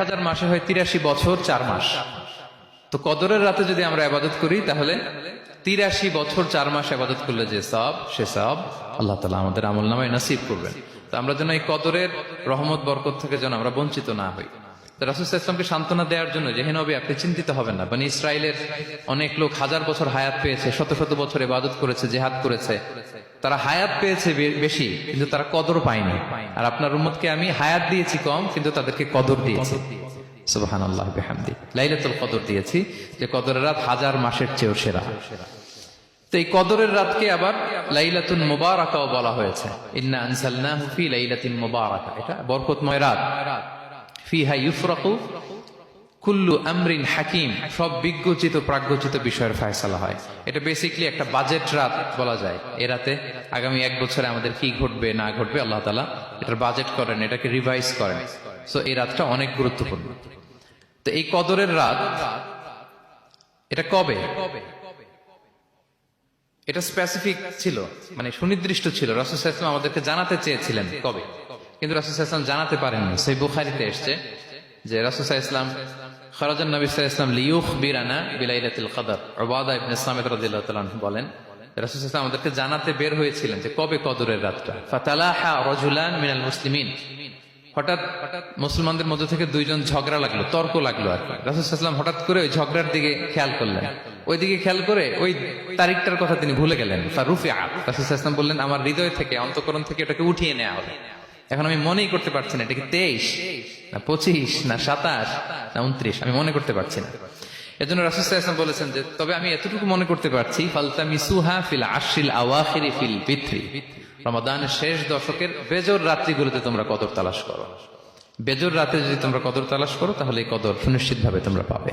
হাজার মাসে হয় তিরাশি বছর চার মাস। তো কদরের রাতে যদি আমরা আবাদত করি, তাহলে তিরাশি বছর চার মাস আবাদত করলে যে সব, সে সব আল্লাহ তালা আমাদের আমল নামায় নাসিব করবেন। তো আমরা যেন এই কদরের রহমত, বরকত থেকে যেন আমরা বঞ্চিত না হই। রাসুল সান্ত্বনা দেওয়ার জন্য যে নবী, আপনি চিন্তিত হবেন না। মানে ইসরায়েলের অনেক লোক হাজার বছর হায়াত পেয়েছে, শত শত বছর ইবাদত করেছে, জেহাদ করেছে। তারা হায়াত পেয়েছে বেশি, কিন্তু তারা কদর পায়নি। আর আপনার উম্মতকে আমি হায়াত দিয়েছি কম, কিন্তু তাদেরকে কদর দিয়েছি। সুবাহান আল্লাহ বেহামদি। লাইলাতুল কদর দিয়েছি, যে কদরের রাত হাজার মাসের চেয়েও সেরা। তো এই কদরের রাতকে আবার লাইলাতুন মুবারাকাও বলা হয়েছে। ইন্না আনসালনাহু ফি লাইলাতিন মুবারাকা। এটা বরকতময় রাত। ফিহা ইউফরাকু, কুল্লু আমরিন হাকিম, সব বিজ্ঞচিত, প্রাজ্ঞচিত বিষয়ের ফয়সালা হয়। এটা বেসিকলি একটা বাজেট রাত বলা যায়। এ রাতে আগামী এক বছরে আমাদের কি ঘটবে, না ঘটবে, আল্লাহ তালা এটার বাজেট করেন, এটাকে রিভাইজ করেন। সো এই রাতটা অনেক গুরুত্বপূর্ণ। তো এই কদরের রাত, এটা কবে? এটা স্পেসিফিক ছিল মানে সুনির্দিষ্ট ছিল। রাসুল আমাদেরকে জানাতে চেয়েছিলেন কবে? কিন্তু রাসুল ইসলাম জানাতে পারেননি। সেই বুখারিতে এসছে যে রাসুল ইসলাম খরাজান নবী ইসলাম লিউখ বিরানা বিলাইলাতুল কদর। ওবাদা ইবনে সামিদ রাদিয়াল্লাহু তাআলা বলেন, রাসুল ইসলাম আমাদেরকে জানাতে বের হয়েছিলেন যে কবে কদরের রাতটা। ফাতালাহা রাজুলান মিনাল মুসলিমিন। হঠাৎ মুসলমানদের মধ্যে থেকে দুইজন ঝগড়া লাগল, তর্ক লাগল আর রাসুলাম হঠাৎ করে ওই ঝগড়ার দিকে খেয়াল করলেন। ওই দিকে খেয়াল করে ওই তারিখটার কথা তিনি ভুলে গেলেন। রাসুলাম বললেন, আমার হৃদয় থেকে, অন্তকরণ থেকে এটাকে উঠিয়ে নেওয়া হবে। এখন আমি মনেই করতে পারছি না, এটা কি তেইশ, না পঁচিশ, না সাতাশ, না উনত্রিশ, আমি মনে করতে পারছি না। এজন্য রাসুলাম বলেছেন যে, তবে আমি এতটুকু মনে করতে পারছি ফালতা মিসুহা ফিল আশিল আওয়াখিরি ফিল পিথ্রি রমাদানের শেষ দশকের বেজর রাত্রিগুলোতে তোমরা কদর তালাশ করো। বেজর রাতে যদি তোমরা কদর তালাশ করো, তাহলে এই কদর সুনিশ্চিত ভাবে তোমরা পাবে।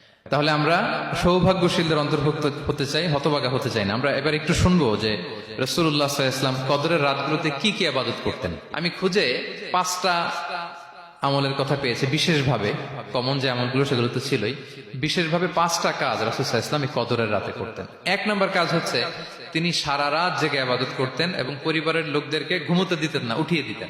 তাহলে আমরা সৌভাগ্যশীলদের অন্তর্ভুক্ত হতে চাই, হতবাগা হতে চাই না। আমরা এবার একটু শুনব যে রসুল্লাহ ইসলাম কদরের রাতগুলোতে কি কি আবাদত করতেন। আমি খুঁজে পাঁচটা আমলের কথা পেয়েছি, বিশেষভাবে কমন যে আমলগুলো সেগুলো তো ছিলই, বিশেষভাবে পাঁচটা কাজ রাসুল ইসলাম এই কদরের রাতে করতেন। এক নম্বর কাজ হচ্ছে তিনি সারা রাত জেগে আবাদত করতেন এবং পরিবারের লোকদেরকে ঘুমোতে দিতেন না, উঠিয়ে দিতেন।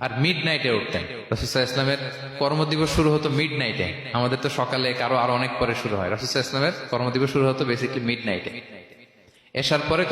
আর মিড নাইটে উঠতেন রাসুসাহ ইসলামের কর্মদিবস শুরু হতো মিড নাইটে আমাদের তো সকালে কারও আরও অনেক পরে শুরু হয়। রাসুসাহ ইসলামের কর্মদিবস শুরু হতো বেসিকলি মিড নাইটে এসার পরে